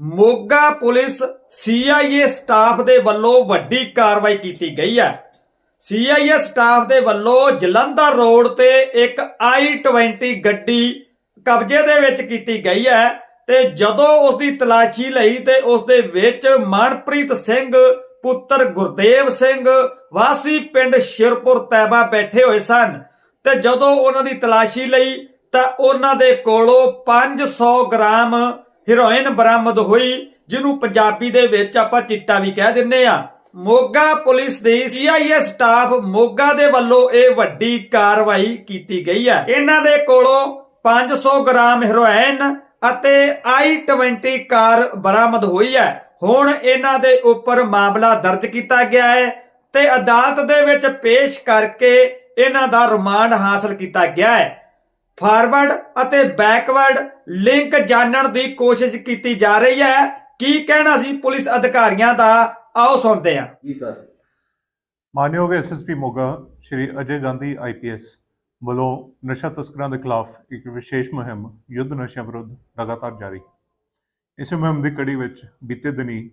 Moga police CIA staff ਦੇ ਵੱਲੋਂ ਵੱਡੀ ਕਾਰਵਾਈ ਕੀਤੀ ਗਈ ਹੈ। ਸੀਆਈਏ ਸਟਾਫ ਦੇ ਵੱਲੋਂ ਜਲੰਧਰ ਰੋਡ ਤੇ ਇੱਕ i20 ਗੱਡੀ ਕਬਜ਼ੇ ਦੇ ਵਿੱਚ ਕੀਤੀ ਗਈ ਹੈ ਤੇ ਜਦੋਂ ਉਸ ਦੀ ਤਲਾਸ਼ੀ ਲਈ ਤੇ ਉਸ ਦੇ ਵਿੱਚ ਮਨਪ੍ਰੀਤ ਸਿੰਘ, ਪੁੱਤਰ ਗੁਰਦੇਵ ਸਿੰਘ, ਵਾਸੀ ਪਿੰਡ ਸ਼ਿਰਪੁਰ ਤੈਬਾ ਬੈਠੇ ਹੋਏ ਸਨ ਤੇ ਜਦੋਂ ਉਹਨਾਂ ਦੀ ਤਲਾਸ਼ੀ ਲਈ ਤਾਂ ਉਹਨਾਂ ਦੇ ਕੋਲੋਂ 500 ਗ੍ਰਾਮ ਹੈਰੋਇਨ ਬਰਾਮਦ ਹੋਈ, ਜਿਹਨੂੰ ਪੰਜਾਬੀ ਦੇ ਵਿੱਚ ਆਪਾਂ ਚਿੱਟਾ ਵੀ ਕਹਿ ਦਿੰਨੇ ਆ ਮੋਗਾ ਪੁਲਿਸ ਦੀ ਸੀਆਈਏ ਸਟਾਫ ਮੋਗਾ ਦੇ ਵੱਲੋਂ ਇਹ ਵੱਡੀ ਕਾਰਵਾਈ ਕੀਤੀ ਗਈ ਹੈ। ਇਹਨਾਂ ਦੇ ਕੋਲੋਂ 500 ਗ੍ਰਾਮ ਹੀਰੋਇਨ ਅਤੇ i20 ਕਾਰ ਬਰਾਮਦ ਹੋਈ ਹੈ। ਹੁਣ ਇਹਨਾਂ ਦੇ ਉੱਪਰ ਮਾਮਲਾ ਦਰਜ ਕੀਤਾ ਗਿਆ ਹੈ ਤੇ ਅਦਾਲਤ ਦੇ ਵਿੱਚ ਪੇਸ਼ ਕਰਕੇ ਇਹਨਾਂ ਦਾ ਰਿਮਾਂਡ ਹਾਸਲ ਕੀਤਾ ਗਿਆ ਹੈ। ਫਾਰਵਰਡ ਅਤੇ ਬੈਕਵਰਡ ਲਿੰਕ ਜਾਣਨ ਦੀ ਕੋਸ਼ਿਸ਼ ਕੀਤੀ ਜਾ ਰਹੀ ਹੈ। ਕੀ ਕਹਿਣਾ ਸੀ ਪੁਲਿਸ ਅਧਿਕਾਰੀਆਂ ਦਾ? ਆਓ ਸੁਣਦੇ ਹਾਂ। ਜੀ ਸਰ। ਮਾਨਯੋਗ ਐਸਐਸਪੀ ਮੋਗਾ ਸ਼੍ਰੀ ਅਜੇ ਗਾਂਧੀ ਆਈਪੀਐਸ ਵੱਲੋਂ ਨਸ਼ਾ ਤਸਕਰਾਂ ਦੇ ਖਿਲਾਫ ਇੱਕ ਵਿਸ਼ੇਸ਼ ਮੁਹਿੰਮ ਯੁੱਧ ਨਸ਼ਿਆਂ ਵਿਰੁੱਧ ਲਗਾਤਾਰ ਜਾਰੀ। ਇਸ ਮੁਹਿੰਮ ਦੀ ਕੜੀ ਵਿੱਚ ਬੀਤੇ ਦਿਨੀ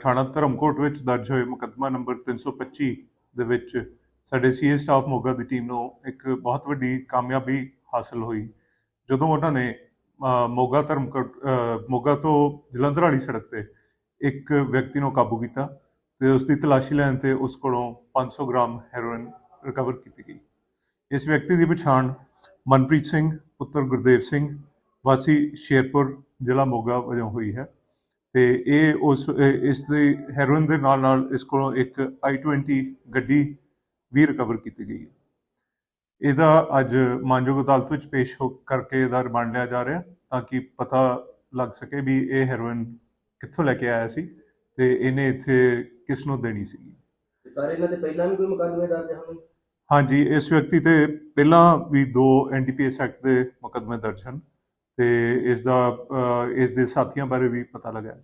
ਥਾਣਾ ਧਰਮਕੋਟ ਵਿੱਚ ਦਰਜ ਹੋਏ ਮੁਕੱਦਮਾ ਨੰਬਰ 325 ਦੇ ਵਿੱਚ ਸਾਡੇ ਸੀਏ ਸਟਾਫ ਮੋਗਾ ਦੀ ਟੀਮ ਨੂੰ ਇੱਕ ਬਹੁਤ ਵੱਡੀ ਕਾਮਯਾਬੀ ਹਾਸਲ ਹੋਈ। ਜਦੋਂ ਉਹਨਾਂ ਨੇ ਮੋਗਾ ਧਰਮਕੋਟ ਮੋਗਾ ਤੋਂ ਜਲੰਧਰ ਵਾਲੀ ਸੜਕ ਤੇ ਇੱਕ ਵਿਅਕਤੀ ਨੂੰ ਕਾਬੂ ਕੀਤਾ ਤੇ ਉਸ ਦੀ ਤਲਾਸ਼ੀ ਲੈਣ ਤੇ ਉਸ ਕੋਲੋਂ 500 ਗ੍ਰਾਮ ਹੈਰੋਇਨ ਰਿਕਵਰ ਕੀਤੀ ਗਈ। ਇਸ ਵਿਅਕਤੀ ਦੀ ਪਛਾਣ ਮਨਪ੍ਰੀਤ ਸਿੰਘ, ਪੁੱਤਰ ਗੁਰਦੇਵ ਸਿੰਘ, ਵਾਸੀ ਸ਼ੇਰਪੁਰ ਜ਼ਿਲ੍ਹਾ ਮੋਗਾ ਵਜੋਂ ਹੋਈ ਹੈ ਤੇ ਇਹ ਉਸ, ਇਹ- ਇਸ ਦੇ ਹੈਰੋਇਨ ਦੇ ਨਾਲ ਨਾਲ ਇਸ ਕੋਲੋਂ ਇੱਕ i20 ਗੱਡੀ ਵੀ ਰਿਕਵਰ ਕੀਤੀ ਗਈ ਹੈ। ਇਹਦਾ ਅੱਜ ਮਾਨਯੋਗ ਅਦਾਲਤ ਵਿੱਚ ਪੇਸ਼ ਹੋ ਕਰਕੇ ਇਹਦਾ ਰਿਮਾਂਡ ਲਿਆ ਜਾ ਰਿਹਾ ਤਾਂ ਕਿ ਪਤਾ ਲੱਗ ਸਕੇ ਵੀ ਇਹ ਹੈਰੋਇਨ ਕਿੱਥੋਂ ਲੈ ਕੇ ਆਇਆ ਸੀ ਤੇ ਇਹਨੇ ਇੱਥੇ ਕਿਸ ਨੂੰ ਦੇਣੀ ਸੀ। ਸਰ ਇਹਨਾਂ ਦੇ ਪਹਿਲਾਂ ਵੀ ਕੋਈ ਮੁਕੱਦਮੇ ਦਰਜ ਹਨ? ਹਾਂਜੀ ਇਸ ਵਿਅਕਤੀ ਤੇ ਪਹਿਲਾਂ ਵੀ ਦੋ ਐਨਡੀਪੀਐਸ ਐਕਟ ਦੇ ਮੁਕੱਦਮੇ ਦਰਜ ਹਨ ਤੇ ਇਸ ਦਾ ਇਸ ਦੇ ਸਾਥੀਆਂ ਬਾਰੇ ਵੀ ਪਤਾ ਲੱਗਾ